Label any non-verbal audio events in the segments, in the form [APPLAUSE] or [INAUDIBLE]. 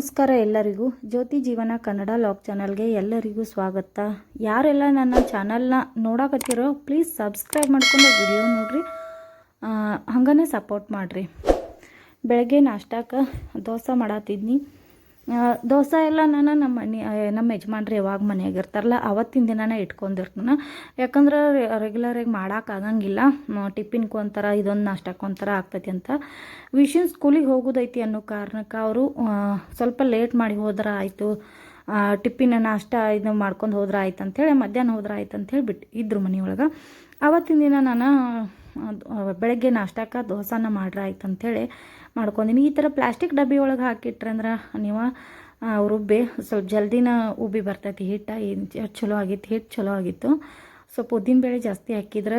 ನಮಸ್ಕಾರ ಎಲ್ಲರಿಗೂ. ಜ್ಯೋತಿ ಜೀವನ ಕನ್ನಡ ಲಾಗ್ ಚಾನಲ್ಗೆ ಎಲ್ಲರಿಗೂ ಸ್ವಾಗತ. ಯಾರೆಲ್ಲ ನನ್ನ ಚಾನಲ್ನ ನೋಡಕತ್ತಿರೋ ಪ್ಲೀಸ್ ಸಬ್ಸ್ಕ್ರೈಬ್ ಮಾಡ್ಕೊಂಡು ವಿಡಿಯೋ ನೋಡಿರಿ. ಹಂಗನೇ ಸಪೋರ್ಟ್ ಮಾಡಿರಿ. ಬೆಳಗ್ಗೆ ನಾಷ್ಟಕ್ಕೆ ದೋಸೆ ಮಾಡತ್ತಿದ್ನಿ ದೋಸೆ ಎಲ್ಲ ನಾನು ನಮ್ಮ ಮನೆ ನಮ್ಮ ಯಜಮಾನ್ರು ಯಾವಾಗ ಮನೆಯಾಗ ಇರ್ತಾರಲ್ಲ, ಅವತ್ತಿನ ದಿನನೇ ಇಟ್ಕೊಂಡಿರ್ತಾನೆ. ಯಾಕಂದ್ರೆ ರೆಗ್ಯುಲರಾಗಿ ಮಾಡೋಕ್ಕಾಗಂಗಿಲ್ಲ ಟಿಫಿನ್ಗೆ ಒಂಥರ ಇದೊಂದು ನಾಷ್ಟಕ್ಕೆ ಒಂಥರ ಆಗ್ತೈತಿ ಅಂತ. ವಿಷನ್ ಸ್ಕೂಲಿಗೆ ಹೋಗೋದೈತಿ ಅನ್ನೋ ಕಾರಣಕ್ಕೆ ಅವರು ಸ್ವಲ್ಪ ಲೇಟ್ ಮಾಡಿ ಹೋದ್ರೆ ಆಯಿತು. ಟಿಫಿನ್ ನಾಷ್ಟ ಇದು ಮಾಡ್ಕೊಂಡು ಹೋದ್ರೆ ಆಯ್ತು ಅಂಥೇಳಿ ಮಧ್ಯಾಹ್ನ ಹೋದ್ರೆ ಆಯ್ತು ಅಂಥೇಳಿ ಬಿಟ್ಟು ಇದ್ರು ಮನೆಯೊಳಗೆ. ಅವತ್ತಿನ ದಿನ ನಾನು ಬೆಳಗ್ಗೆ ನಾಷ್ಟಕ್ಕೆ ದೋಸೆನ ಮಾಡ್ರೆ ಆಯ್ತು ಅಂಥೇಳಿ ಮಾಡ್ಕೊಂಡಿನಿ ಈ ಥರ ಪ್ಲಾಸ್ಟಿಕ್ ಡಬ್ಬಿ ಒಳಗೆ ಹಾಕಿಟ್ರಂದ್ರೆ ನೀವು ರುಬ್ಬಿ ಸ್ವಲ್ಪ ಜಲ್ದಿನ ಉಬ್ಬಿ ಬರ್ತೈತಿ ಹಿಟ್ಟು. ಏನು ಚಲೋ ಆಗಿತ್ತು ಹಿಟ್ಟು ಚಲೋ ಆಗಿತ್ತು. ಸ್ವಲ್ಪ ಉದ್ದಿನಬೇಳೆ ಜಾಸ್ತಿ ಹಾಕಿದ್ರೆ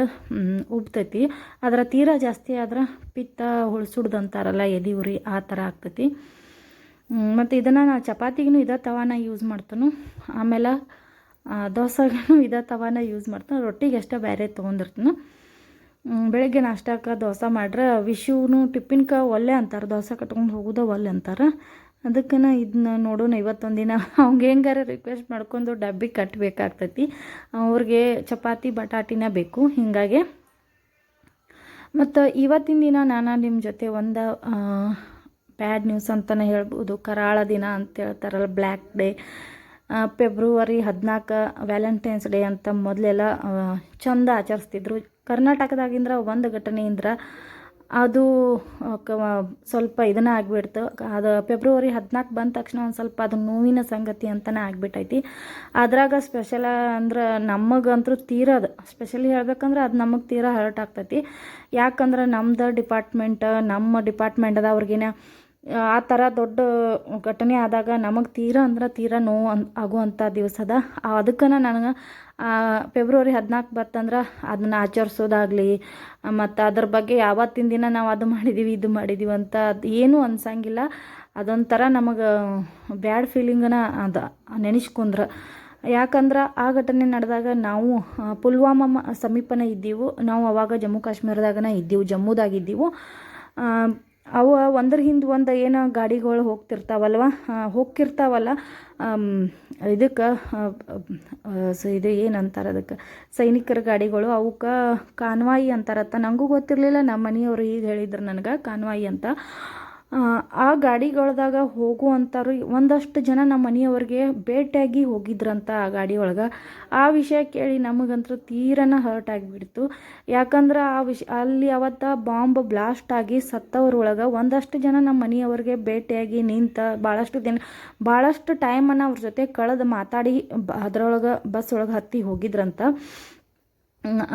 ಉಬ್ತೈತಿ. ಅದರ ತೀರಾ ಜಾಸ್ತಿ ಆದ್ರೆ ಪಿತ್ತ ಹುಳ್ಸುಡ್ದು ಅಂತಾರಲ್ಲ ಉರಿ, ಆ ಥರ ಆಗ್ತೈತಿ. ಮತ್ತು ಇದನ್ನು ನಾ ಚಪಾತಿಗೂ ಇದೇ ತವಾನ ಯೂಸ್ ಮಾಡ್ತಾನು. ಆಮೇಲೆ ದೋಸೆಗೂ ಇದೇ ತವಾನ ಯೂಸ್ ಮಾಡ್ತಾನೆ. ರೊಟ್ಟಿಗೆ ಅಷ್ಟೇ ಬೇರೆ ತೊಗೊಂಡಿರ್ತಾನೆ. ಬೆಳಗ್ಗೆ ನಾಷ್ಟಕ್ಕೆ ದೋಸೆ ಮಾಡ್ರೆ ವಿಶುನು ಟಿಫಿನ್ಕ ಒಲ್ಲೆ ಅಂತಾರೆ, ದೋಸೆ ಕಟ್ಕೊಂಡು ಹೋಗೋದು ಒಲ್ಲೆ ಅಂತಾರೆ. ಅದಕ್ಕೆ ಇದನ್ನ ನೋಡೋಣ ಇವತ್ತೊಂದು ದಿನ [LAUGHS] ಅವ್ಗೆ ಹೆಂಗಾರ ರಿಕ್ವೆಸ್ಟ್ ಮಾಡ್ಕೊಂಡು ಡಬ್ಬಿ ಕಟ್ಟಬೇಕಾಗ್ತೈತಿ ಅವ್ರಿಗೆ ಚಪಾತಿ, ಬಟಾಟಿನ ಬೇಕು, ಹೀಗಾಗಿ. ಮತ್ತು ಇವತ್ತಿನ ದಿನ ನಾನು ನಿಮ್ಮ ಜೊತೆ ಒಂದು ಬ್ಯಾಡ್ ನ್ಯೂಸ್ ಅಂತಲೇ ಹೇಳ್ಬೋದು. ಕರಾಳ ದಿನ ಅಂತ ಹೇಳ್ತಾರಲ್ಲ ಬ್ಲ್ಯಾಕ್ ಡೇ ಫೆಬ್ರವರಿ ಹದಿನಾಲ್ಕು ವ್ಯಾಲೆಂಟೈನ್ಸ್ ಡೇ ಅಂತ ಮೊದಲೆಲ್ಲ ಚಂದ ಆಚರಿಸ್ತಿದ್ರು. ಕರ್ನಾಟಕದಾಗಿಂದ್ರ ಒಂದು ಘಟನೆಯಿಂದ ಅದು ಸ್ವಲ್ಪ ಇದನ್ನು ಆಗಿಬಿಡ್ತು. ಅದು ಫೆಬ್ರವರಿ ಹದಿನಾಲ್ಕು ಬಂದ ತಕ್ಷಣ ಒಂದು ಸ್ವಲ್ಪ ಅದು ನೋವಿನ ಸಂಗತಿ ಅಂತಲೇ ಆಗಿಬಿಟ್ಟೈತಿ. ಅದ್ರಾಗ ಸ್ಪೆಷಲ ಅಂದ್ರೆ ನಮಗಂತೂ ತೀರದ ಸ್ಪೆಷಲಿ ಹೇಳ್ಬೇಕಂದ್ರೆ ಅದು ನಮಗೆ ತೀರಾ ಹರ್ಟ್ ಆಗ್ತೈತಿ. ಯಾಕಂದ್ರೆ ನಮ್ದು ಡಿಪಾರ್ಟ್ಮೆಂಟ್ ನಮ್ಮ ಡಿಪಾರ್ಟ್ಮೆಂಟ್ದವ್ರಿಗಿನ ಆ ಥರ ದೊಡ್ಡ ಘಟನೆ ಆದಾಗ ನಮಗೆ ತೀರಾ ಅಂದ್ರೆ ತೀರ ನೋವು ಅನ್ ಆಗುವಂಥ ದಿವಸದ ಅದಕ್ಕನ ನನಗೆ ಫೆಬ್ರವರಿ ಹದಿನಾಲ್ಕು ಬರ್ತಂದ್ರೆ ಅದನ್ನ ಆಚರಿಸೋದಾಗಲಿ, ಮತ್ತು ಅದ್ರ ಬಗ್ಗೆ ಯಾವತ್ತಿನ ದಿನ ನಾವು ಅದು ಮಾಡಿದ್ದೀವಿ ಇದು ಮಾಡಿದ್ದೀವಿ ಅಂತ ಅದು ಏನೂ ಅನ್ಸಂಗಿಲ್ಲ. ಅದೊಂಥರ ನಮಗೆ ಬ್ಯಾಡ್ ಫೀಲಿಂಗನ ಅದು, ನೆನೆಸ್ಕೊಂಡ್ರೆ. ಯಾಕಂದ್ರೆ ಆ ಘಟನೆ ನಡೆದಾಗ ನಾವು ಪುಲ್ವಾಮ ಸಮೀಪನೇ ಇದ್ದೀವು. ನಾವು ಅವಾಗ ಜಮ್ಮು ಕಾಶ್ಮೀರದಾಗನ ಇದ್ದೀವಿ ಜಮ್ಮುದಾಗಿದ್ದೀವು ಅವು ಒಂದ್ರ ಹಿಂದೆ ಒಂದು ಏನು ಗಾಡಿಗಳು ಹೋಗ್ತಿರ್ತಾವಲ್ವ? ಹೋಗ್ತಿರ್ತಾವಲ್ಲ. ಇದಕ್ಕೆ ಇದು ಏನಂತಾರೆ ಅದಕ್ಕೆ? ಸೈನಿಕರ ಗಾಡಿಗಳು, ಅವಕ್ಕೆ ಕಾನ್ವಾಯಿ ಅಂತಾರತ್ತ. ನನಗೂ ಗೊತ್ತಿರಲಿಲ್ಲ ನಮ್ಮ ಮನೆಯವರು ಈಗ ಹೇಳಿದ್ರು ನನಗೆ ಕಾನ್ವಾಯಿ ಅಂತ. ಆ, ಗಾಡಿಗಳ್ದಾಗ ಹೋಗುವಂಥವ್ರು ಒಂದಷ್ಟು ಜನ ನಮ್ಮ ಮನೆಯವ್ರಿಗೆ ಭೇಟಿಯಾಗಿ ಹೋಗಿದ್ರಂತ ಆ ಗಾಡಿ ಒಳಗೆ. ಆ ವಿಷಯ ಕೇಳಿ ನಮಗಂತೂ ತೀರನ ಹರ್ಟ್ ಆಗಿಬಿಡ್ತು. ಯಾಕಂದ್ರೆ ಆ ವಿಷ ಅಲ್ಲಿ ಅವತ್ತ ಬಾಂಬ್ ಬ್ಲಾಸ್ಟ್ ಆಗಿ ಸತ್ತವ್ರೊಳಗೆ ಒಂದಷ್ಟು ಜನ ನಮ್ಮ ಮನೆಯವ್ರಿಗೆ ಭೇಟಿಯಾಗಿ ನಿಂತ ಭಾಳಷ್ಟು ದಿನ ಭಾಳಷ್ಟು ಟೈಮನ್ನು ಅವ್ರ ಜೊತೆ ಕಳೆದು ಮಾತಾಡಿ ಅದರೊಳಗೆ ಬಸ್ ಒಳಗೆ ಹತ್ತಿ ಹೋಗಿದ್ರಂತ.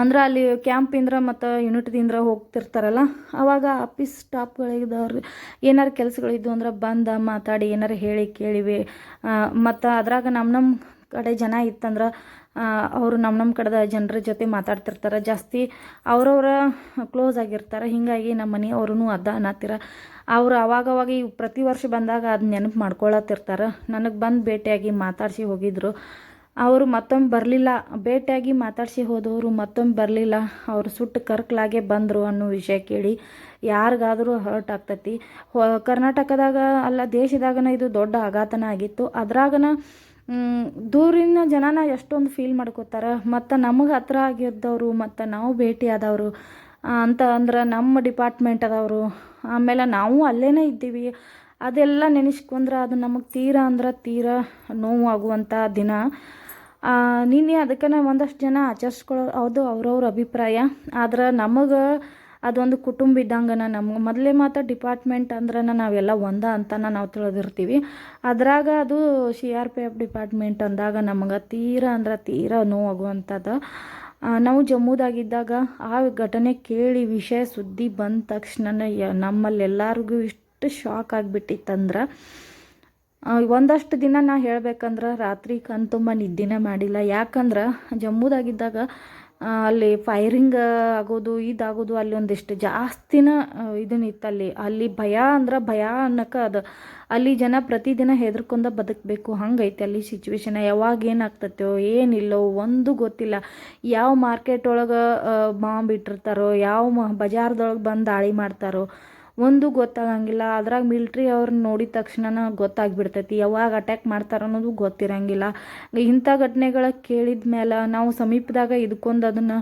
ಅಂದ್ರೆ ಅಲ್ಲಿ ಕ್ಯಾಂಪಿಂದ್ರ ಮತ್ತು ಯೂನಿಟ್ದಿಂದ ಹೋಗ್ತಿರ್ತಾರಲ್ಲ, ಅವಾಗ ಆಫೀಸ್ ಸ್ಟಾಫ್ಗಳಿದ್ದವ್ರು ಏನಾರು ಕೆಲಸಗಳಿದ್ದು ಅಂದ್ರೆ ಬಂದ, ಮಾತಾಡಿ, ಏನಾರು ಹೇಳಿ ಕೇಳಿವಿ. ಮತ್ತು ಅದ್ರಾಗ ನಮ್ಮ ನಮ್ಮ ಕಡೆ ಜನ ಇತ್ತಂದ್ರೆ ಅವರು ನಮ್ಮ ನಮ್ಮ ಕಡೆದ ಜನರ ಜೊತೆ ಮಾತಾಡ್ತಿರ್ತಾರೆ. ಜಾಸ್ತಿ ಅವ್ರವ್ರ ಕ್ಲೋಸ್ ಆಗಿರ್ತಾರೆ, ಹೀಗಾಗಿ ನಮ್ಮ ಮನೆಯವ್ರೂ ಅದ ಅನ್ನತ್ತಿರ ಅವರು ಅವಾಗವಾಗ ಈ ಪ್ರತಿ ವರ್ಷ ಬಂದಾಗ ಅದು ನೆನಪು ಮಾಡ್ಕೊಳತ್ತಿರ್ತಾರೆ. ನನಗೆ ಬಂದು ಭೇಟಿಯಾಗಿ ಮಾತಾಡಿಸಿ ಹೋಗಿದ್ರು. ಅವರು ಮತ್ತೊಮ್ಮೆ ಬರಲಿಲ್ಲ. ಭೇಟಿಯಾಗಿ ಮಾತಾಡಿಸಿ ಹೋದವರು ಮತ್ತೊಮ್ಮೆ ಬರಲಿಲ್ಲ. ಅವರು ಸುಟ್ಟು ಕರ್ಕಲಾಗೆ ಬಂದರು ಅನ್ನೋ ವಿಷಯ ಕೇಳಿ ಯಾರಿಗಾದರೂ ಹರ್ಟ್ ಆಗ್ತೈತಿ. ಕರ್ನಾಟಕದಾಗ ಅಲ್ಲ, ದೇಶದಾಗನ ಇದು ದೊಡ್ಡ ಆಘಾತನ ಆಗಿತ್ತು. ಅದ್ರಾಗನ ದೂರಿನ ಜನನ ಎಷ್ಟೊಂದು ಫೀಲ್ ಮಾಡ್ಕೋತಾರೆ. ಮತ್ತು ನಮಗೆ ಹತ್ರ ಆಗಿದ್ದವರು, ಮತ್ತು ನಾವು ಭೇಟಿಯಾದವರು ಅಂತ ಅಂದ್ರೆ ನಮ್ಮ ಡಿಪಾರ್ಟ್ಮೆಂಟ್ ಅದವರು. ಆಮೇಲೆ ನಾವು ಅಲ್ಲೇ ಇದ್ದೀವಿ. ಅದೆಲ್ಲ ನೆನೆಸ್ಕೊಂಡ್ರೆ ಅದು ನಮಗೆ ತೀರಾ ಅಂದ್ರೆ ತೀರಾ ನೋವು ಆಗುವಂಥ ದಿನ. ಆ, ನಿನ್ನೆ ಅದಕ್ಕೆ ಒಂದಷ್ಟು ಜನ ಆಚರಿಸ್ಕೊಳ್ಳೋ ಅದು ಅವ್ರವ್ರ ಅಭಿಪ್ರಾಯ. ಆದ್ರೆ ನಮಗೆ ಅದೊಂದು ಕುಟುಂಬ ಇದ್ದಂಗನ ನಮ್ಗೆ ಮೊದಲೇ ಮಾತ್ರ ಡಿಪಾರ್ಟ್ಮೆಂಟ್ ಅಂದ್ರೆ ನಾವೆಲ್ಲ ಒಂದ ಅಂತನ ನಾವು ತಿಳಿದಿರ್ತೀವಿ. ಅದ್ರಾಗ ಅದು C R P F department ಅಂದಾಗ ನಮಗೆ ತೀರ ಅಂದ್ರೆ ತೀರ ನೋವಾಗುವಂಥದ್ದು ನಾವು ಜಮ್ಮುದಾಗಿದ್ದಾಗ ಆ ಘಟನೆ ಕೇಳಿ ವಿಷಯ ಸುದ್ದಿ ಬಂದ ತಕ್ಷಣ ನಮ್ಮಲ್ಲಿ ಎಲ್ಲರಿಗೂ ಇಷ್ಟು ಶಾಕ್ ಆಗಿಬಿಟ್ಟಿತ್ತಂದ್ರೆ ಒಂದಷ್ಟು ದಿನ ನಾ ಹೇಳ್ಬೇಕಂದ್ರೆ ರಾತ್ರಿ ಕಣ್ತುಂಬ ನಿದ್ದೆನೇ ಮಾಡಿಲ್ಲ. ಯಾಕಂದ್ರೆ ಜಮ್ಮುದಾಗಿದ್ದಾಗ ಅಲ್ಲಿ ಫೈರಿಂಗ್ ಆಗೋದು, ಇದಾಗೋದು, ಅಲ್ಲಿ ಒಂದಿಷ್ಟು ಜಾಸ್ತಿನ ಇದನ್ನಿತ್ತು ಅಲ್ಲಿ ಅಲ್ಲಿ ಭಯ ಅಂದ್ರೆ ಭಯ ಅನ್ನಕ್ಕೆ ಅದು. ಅಲ್ಲಿ ಜನ ಪ್ರತಿದಿನ ಹೆದರ್ಕೊಂಡ ಬದುಕಬೇಕು. ಹಂಗೈತೆ ಅಲ್ಲಿ ಸಿಚುವೇಶನ್ ಯಾವಾಗ ಏನಾಗ್ತತ್ತೋ ಏನಿಲ್ಲೋ, ಒಂದು ಗೊತ್ತಿಲ್ಲ. ಯಾವ ಮಾರ್ಕೆಟ್ ಒಳಗೆ ಬಾಂಬ್ ಇಟ್ಟಿರ್ತಾರೋ, ಯಾವ ಬಜಾರ್ದೊಳಗೆ ಬಂದು ದಾಳಿ ಮಾಡ್ತಾರೋ ಒಂದು ಗೊತ್ತಾಗಂಗಿಲ್ಲ. ಅದ್ರಾಗ ಮಿಲ್ಟ್ರಿ ಅವ್ರನ್ನ ನೋಡಿದ ತಕ್ಷಣ ಗೊತ್ತಾಗ್ಬಿಡ್ತೈತಿ. ಯಾವಾಗ ಅಟ್ಯಾಕ್ ಮಾಡ್ತಾರ ಅನ್ನೋದು ಗೊತ್ತಿರಂಗಿಲ್ಲ. ಇಂಥ ಘಟನೆಗಳ ಕೇಳಿದ ಮೇಲೆ ನಾವು ಸಮೀಪದಾಗ ಇದ್ಕೊಂಡು ಅದನ್ನು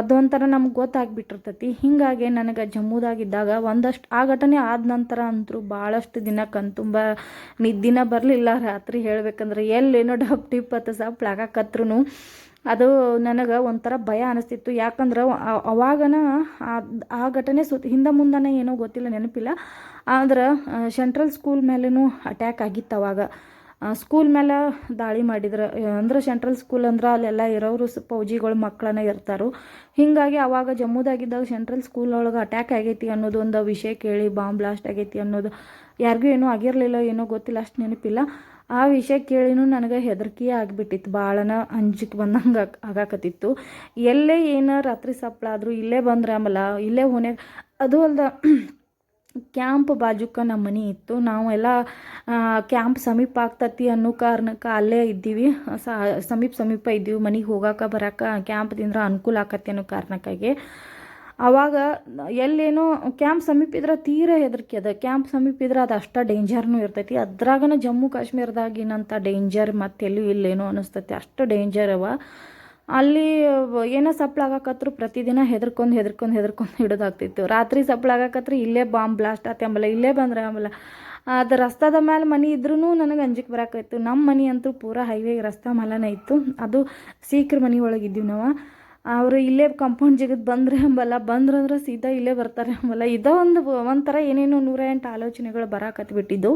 ಅದೊಂಥರ ನಮ್ಗೆ ಗೊತ್ತಾಗ್ಬಿಟ್ಟಿರ್ತೈತಿ. ಹೀಗಾಗಿ ನನಗೆ ಜಮ್ಮುದಾಗಿದ್ದಾಗ ಒಂದಷ್ಟು, ಆ ಘಟನೆ ಆದ ನಂತರ ಅಂತೂ ಭಾಳಷ್ಟು ದಿನಕ್ಕಂತುಂಬ ನಿದ್ದಿನ ಬರಲಿಲ್ಲ. ರಾತ್ರಿ ಹೇಳ್ಬೇಕಂದ್ರೆ ಎಲ್ಲೇನೋ ಡಪ್ ಟಿಪ್ ಸಪ್ಲ ಆಗಾಕತ್ರು ಅದು ನನಗೆ ಒಂಥರ ಭಯ ಅನಿಸ್ತಿತ್ತು. ಯಾಕಂದ್ರೆ ಅವಾಗನ ಆ- ಘಟನೆ ಸುತ್ತ ಹಿಂದೆ ಮುಂದನೆ ಏನೋ ಗೊತ್ತಿಲ್ಲ, ನೆನಪಿಲ್ಲ. ಆದ್ರೆ ಸೆಂಟ್ರಲ್ ಸ್ಕೂಲ್ ಮೇಲೂ ಅಟ್ಯಾಕ್ ಆಗಿತ್ತು ಅವಾಗ. ಸ್ಕೂಲ್ ಮೇಲೆ ದಾಳಿ ಮಾಡಿದ್ರು. ಅಂದ್ರೆ ಸೆಂಟ್ರಲ್ ಸ್ಕೂಲ್ ಅಂದ್ರೆ ಅಲ್ಲೆಲ್ಲ ಇರೋರು ಪೌಜಿಗಳು ಮಕ್ಕಳನ್ನ ಇರ್ತಾರೋ. ಹೀಗಾಗಿ ಅವಾಗ ಜಮ್ಮುದಾಗಿದ್ದಾಗ ಸೆಂಟ್ರಲ್ ಸ್ಕೂಲ್ ಒಳಗೆ ಅಟ್ಯಾಕ್ ಆಗೈತಿ ಅನ್ನೋದು ಒಂದು ವಿಷಯ ಕೇಳಿ ಬಾಂಬ್ ಬ್ಲಾಸ್ಟ್ ಆಗೈತಿ ಅನ್ನೋದು. ಯಾರಿಗೂ ಏನೂ ಆಗಿರಲಿಲ್ಲ, ಏನೋ ಗೊತ್ತಿಲ್ಲ, ಅಷ್ಟು ನೆನಪಿಲ್ಲ. ಆ ವಿಷಯ ಕೇಳಿನೂ ನನಗೆ ಹೆದರಿಕೆ ಆಗಿಬಿಟ್ಟಿತ್ತು. ಭಾಳನ ಅಂಜಿಕೆ ಬಂದಂಗೆ ಆಗಾಕತ್ತಿತ್ತು. ಎಲ್ಲೇ ಏನು ರಾತ್ರಿ ಸಪ್ಪಳ ಆದರೂ ಇಲ್ಲೇ ಬಂದ್ರೆ ಆಮೇಲೆ ಇಲ್ಲೇ ಹೊನೆ ಅದು ಅಲ್ದ ಕ್ಯಾಂಪ್ ಬಾಜುಕ ನಮ್ಮ ಮನೆ ಇತ್ತು. ನಾವೆಲ್ಲ ಕ್ಯಾಂಪ್ ಸಮೀಪ ಆಗ್ತತಿ ಅನ್ನೋ ಕಾರಣಕ್ಕೆ ಅಲ್ಲೇ ಇದ್ದೀವಿ. ಸಮೀಪ ಸಮೀಪ ಇದ್ದೀವಿ. ಮನೆಗೆ ಹೋಗಾಕ ಬರಾಕ ಕ್ಯಾಂಪ್ದಿಂದ ಅನುಕೂಲ ಆಕತಿ ಅನ್ನೋ ಕಾರಣಕ್ಕಾಗಿ. ಅವಾಗ ಎಲ್ಲೇನೋ ಕ್ಯಾಂಪ್ ಸಮೀಪ ಇದ್ರೆ ತೀರ ಹೆದರಿಕೆ ಅದ. ಕ್ಯಾಂಪ್ ಸಮೀಪ ಇದ್ರೆ ಅದು ಅಷ್ಟ ಡೇಂಜರ್ನೂ ಇರ್ತೈತಿ. ಅದ್ರಾಗನ ಜಮ್ಮು ಕಾಶ್ಮೀರದಾಗಿನಂಥ ಡೇಂಜರ್ ಮತ್ತೆಲ್ಲೂ ಇಲ್ಲೇನೋ ಅನಿಸ್ತೈತಿ. ಅಷ್ಟು ಡೇಂಜರ್ ಅವ. ಅಲ್ಲಿ ಏನೋ ಸಪ್ಳ ಆಗಾಕತ್ರು ಪ್ರತಿದಿನ ಹೆದರ್ಕೊಂಡು ಹೆದರ್ಕೊಂಡು ಹೆದರ್ಕೊಂಡು ಹಿಡಿದಾಗ್ತಿತ್ತು. ರಾತ್ರಿ ಸಪ್ಳ ಆಗಾಕತ್ರ ಇಲ್ಲೇ ಬಾಂಬ್ ಬ್ಲಾಸ್ಟ್ ಆತಿ ಆಮೇಲೆ ಇಲ್ಲೇ ಬಂದ್ರೆ ಆಮೇಲೆ ಅದು ರಸ್ತಾದ ಮೇಲೆ ಮನೆ ಇದ್ರೂ ನನಗೆ ಅಂಜಿಕೆ ಬರಾಕೈತು ನಮ್ಮ ಮನೆ ಅಂತೂ ಪೂರಾ ಹೈವೇ ರಸ್ತಾ ಮಲನೇ ಇತ್ತು. ಅದು ಸೀಕ್ರ ಮನೆ ಒಳಗಿದ್ದೀವಿ ನಾವು. ಅವರು ಇಲ್ಲೇ ಕಂಪೌಂಡ್ ಜಿಗದ್ ಬಂದ್ರೆ ಅಂಬಲ್ಲ, ಬಂದ್ರಂದ್ರೆ ಸೀದಾ ಇಲ್ಲೇ ಬರ್ತಾರೆ ಅಂಬಲ್ಲ. ಇದ ಒಂದು ಒಂಥರ ಏನೇನೋ ನೂರ ಎಂಟು ಆಲೋಚನೆಗಳು ಬರಾಕತ್ಬಿಟ್ಟಿದ್ದು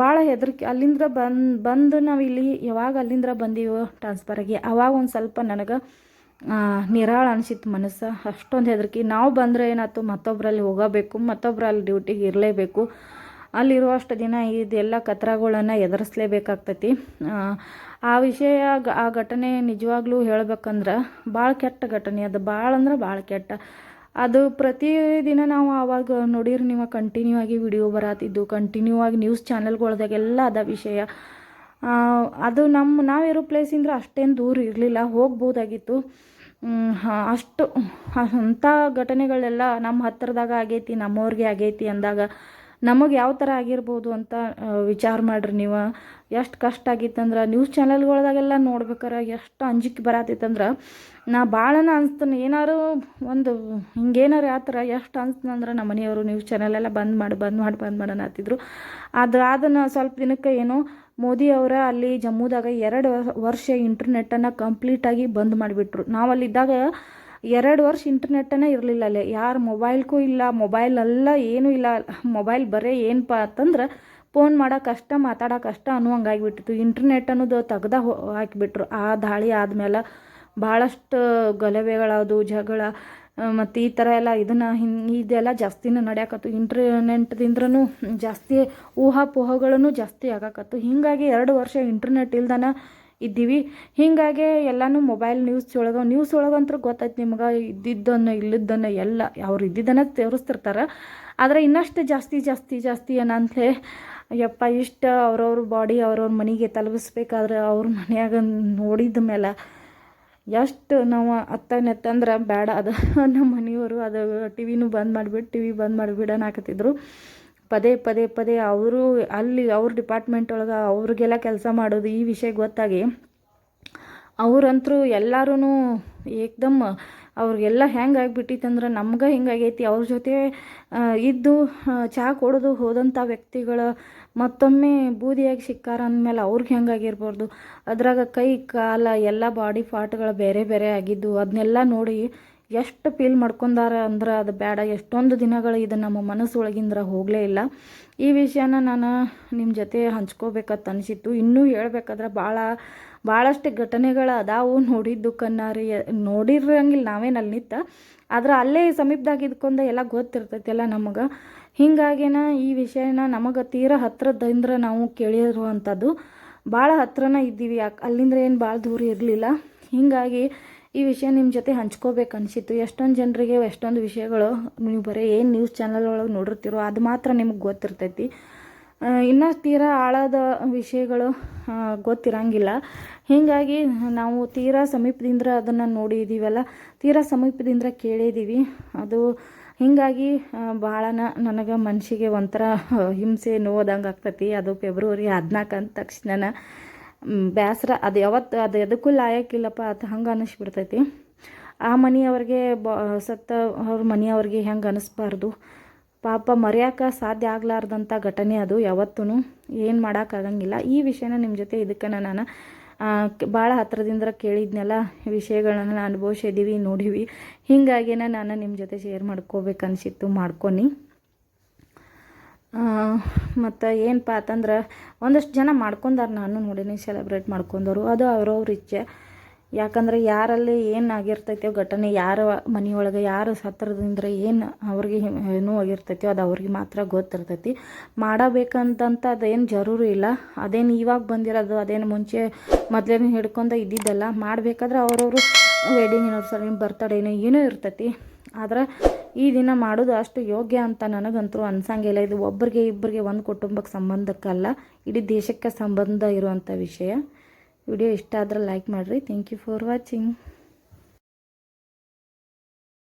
ಭಾಳ ಹೆದರಿಕೆ. ಅಲ್ಲಿಂದ ಬಂದು ಬಂದು ನಾವು ಇಲ್ಲಿ ಯಾವಾಗ ಅಲ್ಲಿಂದ ಬಂದೀವೋ ಆಗಿ, ಅವಾಗ ಒಂದು ಸ್ವಲ್ಪ ನನಗೆ ನಿರಾಳ ಅನಿಸಿತ್ತು ಮನಸ್ಸು. ಅಷ್ಟೊಂದು ಹೆದರಿಕೆ. ನಾವು ಬಂದರೆ ಏನಾಯ್ತು ಮತ್ತೊಬ್ಬರಲ್ಲಿ ಹೋಗಬೇಕು ಮತ್ತೊಬ್ಬರಲ್ಲಿ ಡ್ಯೂಟಿಗೆ ಇರಲೇಬೇಕು. ಅಲ್ಲಿರುವಷ್ಟು ದಿನ ಇದೆಲ್ಲ ಕತ್ರಗಳನ್ನು ಎದುರಿಸ್ಲೇಬೇಕಾಗ್ತೈತಿ. ಆ, ವಿಷಯ ಆ ಘಟನೆ ನಿಜವಾಗ್ಲೂ ಹೇಳ್ಬೇಕಂದ್ರೆ ಭಾಳ ಕೆಟ್ಟ ಘಟನೆ ಅದು. ಭಾಳ ಅಂದ್ರೆ ಭಾಳ ಕೆಟ್ಟ. ಅದು ಪ್ರತಿ ದಿನ ನಾವು ಆವಾಗ ನೋಡಿರಿ ನೀವು ಕಂಟಿನ್ಯೂ ಆಗಿ ವಿಡಿಯೋ ಬರತ್ತಿದ್ದು ಕಂಟಿನ್ಯೂ ಆಗಿ ನ್ಯೂಸ್ ಚಾನೆಲ್ಗಳ್ದಾಗೆಲ್ಲ ಅದ ವಿಷಯ. ಅದು ನಮ್ಮ ನಾವಿರೋ ಪ್ಲೇಸಿಂದ ಅಷ್ಟೇನು ದೂರ ಇರಲಿಲ್ಲ ಹೋಗ್ಬೋದಾಗಿತ್ತು. ಅಷ್ಟು ಅಂಥ ಘಟನೆಗಳೆಲ್ಲ ನಮ್ಮ ಹತ್ತಿರದಾಗ ಆಗೈತಿ ನಮ್ಮವ್ರಿಗೆ ಆಗೈತಿ ಅಂದಾಗ ನಮಗೆ ಯಾವ ಥರ ಆಗಿರ್ಬೋದು ಅಂತ ವಿಚಾರ ಮಾಡ್ರಿ ನೀವು. ಎಷ್ಟು ಕಷ್ಟ ಆಗಿತ್ತಂದ್ರೆ ನ್ಯೂಸ್ ಚಾನಲ್ಗಳ್ದಾಗೆಲ್ಲ ನೋಡ್ಬೇಕಾರೆ ಎಷ್ಟು ಅಂಜಿಕೆ ಬರತ್ತಿತ್ತಂದ್ರೆ ನಾ ಭಾಳನ ಅನ್ಸ್ತಾನೆ. ಏನಾರು ಒಂದು ಹಿಂಗೇನಾರು ಯಾವ ಥರ ಎಷ್ಟು ಅಂದ್ರೆ ನಮ್ಮ ಮನೆಯವರು ನ್ಯೂಸ್ ಚಾನಲೆಲ್ಲ ಬಂದ್ ಮಾಡಿ ಬಂದ್ ಮಾಡಿ ಬಂದ್ ಮಾಡಿ ಅನ್ನತ್ತಿದ್ರು. ಅದು ಅದನ್ನು ಸ್ವಲ್ಪ ದಿನಕ್ಕೆ ಏನೋ ಮೋದಿ ಅವರ ಅಲ್ಲಿ ಜಮ್ಮುದಾಗ ಎರಡು ವರ್ಷ ಇಂಟರ್ನೆಟ್ಟನ್ನು ಕಂಪ್ಲೀಟಾಗಿ ಬಂದ್ ಮಾಡಿಬಿಟ್ರು. ನಾವಲ್ಲಿದ್ದಾಗ ಎರಡು ವರ್ಷ ಇಂಟರ್ನೆಟ್ಟನೇ ಇರಲಿಲ್ಲ ಅಲ್ಲೇ. ಯಾರು ಮೊಬೈಲ್ಗೂ ಇಲ್ಲ, ಮೊಬೈಲ್ ಎಲ್ಲ ಏನೂ ಇಲ್ಲ. ಮೊಬೈಲ್ ಬರೀ ಏನಪ್ಪ ಅಂತಂದ್ರೆ ಫೋನ್ ಮಾಡೋ ಕಷ್ಟ ಮಾತಾಡೋ ಕಷ್ಟ ಅನ್ನುವಂಗೆ ಆಗಿಬಿಟ್ಟಿತ್ತು. ಇಂಟರ್ನೆಟ್ ಅನ್ನೋದು ತೆಗ್ದ ಹಾಕಿಬಿಟ್ರು. ಆ ದಾಳಿ ಆದಮೇಲೆ ಭಾಳಷ್ಟು ಗಲಭೆಗಳಾದವು, ಜಗಳ ಮತ್ತು ಈ ಥರ ಎಲ್ಲ ಇದನ್ನು ಹಿಂಗೆ, ಇದೆಲ್ಲ ಜಾಸ್ತಿನೂ ನಡೆಯಕತ್ತು. ಇಂಟರ್ನೆಟ್ದಿಂದ್ರೂ ಜಾಸ್ತಿ ಊಹಾಪೋಹಗಳನ್ನು ಜಾಸ್ತಿ ಆಗಾಕತ್ತು. ಹೀಗಾಗಿ ಎರಡು ವರ್ಷ ಇಂಟರ್ನೆಟ್ ಇಲ್ದನ ಇದ್ದೀವಿ. ಹೀಗಾಗಿ ಎಲ್ಲನೂ ಮೊಬೈಲ್ ನ್ಯೂಸ್ ಒಳಗೆ ನ್ಯೂಸ್ ಒಳಗಂತೂ ಗೊತ್ತೈತೆ ನಿಮ್ಗೆ, ಇದ್ದಿದ್ದನ್ನು ಇಲ್ಲದನ್ನು ಎಲ್ಲ ಅವ್ರು ಇದ್ದಿದ್ದನ್ನು ತೋರಿಸ್ತಿರ್ತಾರೆ. ಆದರೆ ಇನ್ನಷ್ಟು ಜಾಸ್ತಿ ಜಾಸ್ತಿ ಜಾಸ್ತಿ ಏನಂತಲೇ, ಯಪ್ಪ ಇಷ್ಟು ಅವ್ರವ್ರ ಬಾಡಿ ಅವ್ರವ್ರ ಮನೆಗೆ ತಲುಪಿಸ್ಬೇಕಾದ್ರೆ ಅವ್ರ ಮನೆಯಾಗ ನೋಡಿದ ಮೇಲೆ ಎಷ್ಟು ನಾವು ಅತ್ತ ನೆತ್ತಂದ್ರೆ ಬೇಡ [LAUGHS] ಅದು ನಮ್ಮ ಮನೆಯವರು ಅದು ಟಿ ವಿನೂ ಬಂದ್ ಮಾಡಿಬಿಟ್ಟು ಟಿ ವಿ ಬಂದ್ ಮಾಡಿಬಿಡೋಣ ಹಾಕತ್ತಿದ್ರು ಪದೇ ಪದೇ ಪದೇ ಅವರು ಅಲ್ಲಿ ಅವ್ರ ಡಿಪಾರ್ಟ್ಮೆಂಟ್ ಒಳಗೆ ಅವ್ರಿಗೆಲ್ಲ ಕೆಲಸ ಮಾಡೋದು ಈ ವಿಷಯ ಗೊತ್ತಾಗಿ ಅವ್ರಂತರೂ ಎಲ್ಲರೂ ಏಕ್ದಮ್ ಅವ್ರಿಗೆಲ್ಲ ಹೆಂಗೆ ಆಗಿಬಿಟ್ಟಿತ್ತಂದ್ರೆ ನಮ್ಗೆ ಹಿಂಗಾಗೈತಿ ಅವ್ರ ಜೊತೆ ಇದ್ದು ಚಹಾ ಕೊಡೋದು ಹೋದಂಥ ವ್ಯಕ್ತಿಗಳ ಮತ್ತೊಮ್ಮೆ ಬೂದಿಯಾಗಿ ಸಿಕ್ಕಾರ ಅಂದಮೇಲೆ ಅವ್ರಿಗೆ ಹೆಂಗಾಗಿರ್ಬಾರ್ದು ಅದ್ರಾಗ ಕೈ, ಕಾಲ, ಎಲ್ಲ ಬಾಡಿ ಪಾರ್ಟ್ಗಳು ಬೇರೆ ಬೇರೆ ಆಗಿದ್ದು ಅದನ್ನೆಲ್ಲ ನೋಡಿ ಎಷ್ಟು ಫೀಲ್ ಮಾಡ್ಕೊಂಡಾರ ಅಂದ್ರೆ ಅದು ಬೇಡ ಎಷ್ಟೊಂದು ದಿನಗಳು ಇದು ನಮ್ಮ ಮನಸ್ಸೊಳಗಿಂದ್ರ ಹೋಗಲೇ ಇಲ್ಲ. ಈ ವಿಷಯನ ನಾನು ನಿಮ್ಮ ಜೊತೆ ಹಂಚ್ಕೋಬೇಕಂತ ಅನಿಸಿತ್ತು. ಇನ್ನೂ ಹೇಳ್ಬೇಕಾದ್ರೆ ಭಾಳ ಭಾಳಷ್ಟು ಘಟನೆಗಳು ಅದಾವು ನೋಡಿದ್ದು ಕನ್ನಾರಿ ನೋಡಿರಂಗಿಲ್ಲ ನಾವೇನು ಅಲ್ಲಿ ನಿತ್ತ ಆದ್ರೆ ಅಲ್ಲೇ ಸಮೀಪದಾಗ ಇದ್ಕೊಂಡ ಎಲ್ಲ ಗೊತ್ತಿರ್ತೈತೆಲ್ಲ ನಮಗೆ. ಹಿಂಗಾಗೇನ ಈ ವಿಷಯನ ನಮಗೆ ತೀರ ಹತ್ರದಿಂದ ನಾವು ಕೇಳಿರುವಂಥದ್ದು ಭಾಳ ಹತ್ರನ ಇದ್ದೀವಿ. ಯಾಕೆ, ಅಲ್ಲಿಂದ್ರ ಏನು ಭಾಳ ದೂರ ಇರಲಿಲ್ಲ. ಹೀಗಾಗಿ ಈ ವಿಷಯ ನಿಮ್ಮ ಜೊತೆ ಹಂಚ್ಕೋಬೇಕು ಅನಿಸಿತ್ತು. ಎಷ್ಟೊಂದು ಜನರಿಗೆ ಎಷ್ಟೊಂದು ವಿಷಯಗಳು ನೀವು ಬರೀ ಏನು ನ್ಯೂಸ್ ಚಾನಲ್ ಒಳಗೆ ನೋಡಿರ್ತೀರೋ ಅದು ಮಾತ್ರ ನಿಮಗೆ ಗೊತ್ತಿರ್ತೈತಿ. ಇನ್ನೂ ತೀರಾ ಆಳದ ವಿಷಯಗಳು ಗೊತ್ತಿರಂಗಿಲ್ಲ. ಹೀಗಾಗಿ ನಾವು ತೀರಾ ಸಮೀಪದಿಂದ ಅದನ್ನು ನೋಡಿದ್ದೀವಲ್ಲ ತೀರಾ ಸಮೀಪದಿಂದ ಕೇಳಿದ್ದೀವಿ ಅದು ಹೀಗಾಗಿ ಭಾಳನ ನನಗೆ ಮನಸ್ಸಿಗೆ ಒಂಥರ ಹಿಂಸೆ ನೋವಾದಂಗೆ ಆಗ್ತೈತಿ. ಅದು ಫೆಬ್ರವರಿ ಹದಿನಾಲ್ಕು ಅಂದ ತಕ್ಷಣ ಬೇಸರ ಅದು ಯಾವತ್ತು ಅದು ಎದಕ್ಕೂ ಲಾಯಕ್ಕಿಲ್ಲಪ್ಪ, ಅದು ಹಂಗೆ ಅನ್ನಿಸ್ಬಿಡ್ತೈತಿ ಆ ಮನೆಯವ್ರಿಗೆ ಬ, ಸತ್ತ ಅವ್ರ ಮನೆಯವ್ರಿಗೆ ಹೆಂಗೆ ಅನ್ನಿಸ್ಬಾರ್ದು ಪಾಪ ಮರೆಯೋಕೆ ಸಾಧ್ಯ ಆಗ್ಲಾರ್ದಂಥ ಘಟನೆ ಅದು ಯಾವತ್ತೂ ಏನು ಮಾಡೋಕ್ಕಾಗಂಗಿಲ್ಲ ಈ ವಿಷಯನ ನಿಮ್ಮ ಜೊತೆ ಇದಕ್ಕೆ ನಾನು ಭಾಳ ಹತ್ರದಿಂದ ಕೇಳಿದ್ನೆಲ್ಲ ವಿಷಯಗಳನ್ನ ಅನುಭವಿಸಿದ್ದೀವಿ ನೋಡೀವಿ. ಹೀಗಾಗಿನ ನಾನು ನಿಮ್ಮ ಜೊತೆ ಶೇರ್ ಮಾಡ್ಕೋಬೇಕನ್ಸಿತ್ತು, ಮಾಡ್ಕೊನಿ. ಮತ್ತು ಏನಪ್ಪ ಅಂತಂದ್ರೆ ಒಂದಷ್ಟು ಜನ ಮಾಡ್ಕೊಂಡಾರ ನಾನು ನೋಡೀನಿ ಸೆಲೆಬ್ರೇಟ್ ಮಾಡ್ಕೊಂಡವರು ಅದು ಅವ್ರವ್ರ ಇಚ್ಛೆ. ಯಾಕಂದ್ರೆ ಯಾರಲ್ಲಿ ಏನು ಆಗಿರ್ತೈತೋ ಘಟನೆ, ಯಾರ ಮನೆಯೊಳಗೆ, ಯಾರು ಸತ್ರದಿಂದ್ರೆ ಏನು ಅವ್ರಿಗೆ ಏನು ಆಗಿರ್ತೈತೋ ಅದು ಅವ್ರಿಗೆ ಮಾತ್ರ ಗೊತ್ತಿರ್ತೈತಿ. ಮಾಡಬೇಕಂತಂತ ಅದೇನು ಜರೂರು ಇಲ್ಲ. ಅದೇನು ಇವಾಗ ಬಂದಿರೋದು, ಅದೇನು ಮುಂಚೆ ಮೊದಲೇನು ಹಿಡ್ಕೊಂಡು ಇದ್ದಿದ್ದಲ್ಲ, ಮಾಡಬೇಕಾದ್ರೆ ಅವ್ರವರು ವೆಡ್ಡಿಂಗ್ ಆ್ಯನಿವರ್ಸರಿ ಬರ್ತಡೇನೋ ಏನೋ ಇರ್ತೈತಿ. ಆದ್ರೆ ಈ ದಿನ ಮಾಡೋದು ಅಷ್ಟು ಯೋಗ್ಯ ಅಂತ ನನಗಂತೂ ಅನ್ಸಂಗಿಲ್ಲ ಇದು ಒಬ್ಬರಿಗೆ ಇಬ್ಬರಿಗೆ ಒಂದು ಕುಟುಂಬಕ್ಕೆ ಸಂಬಂಧಕ್ಕಲ್ಲ, ಇಡೀ ದೇಶಕ್ಕೆ ಸಂಬಂಧ ಇರುವಂಥ ವಿಷಯ. ವಿಡಿಯೋ ಇಷ್ಟ ಆದ್ರೆ ಲೈಕ್ ಮಾಡಿರಿ. Thank you for watching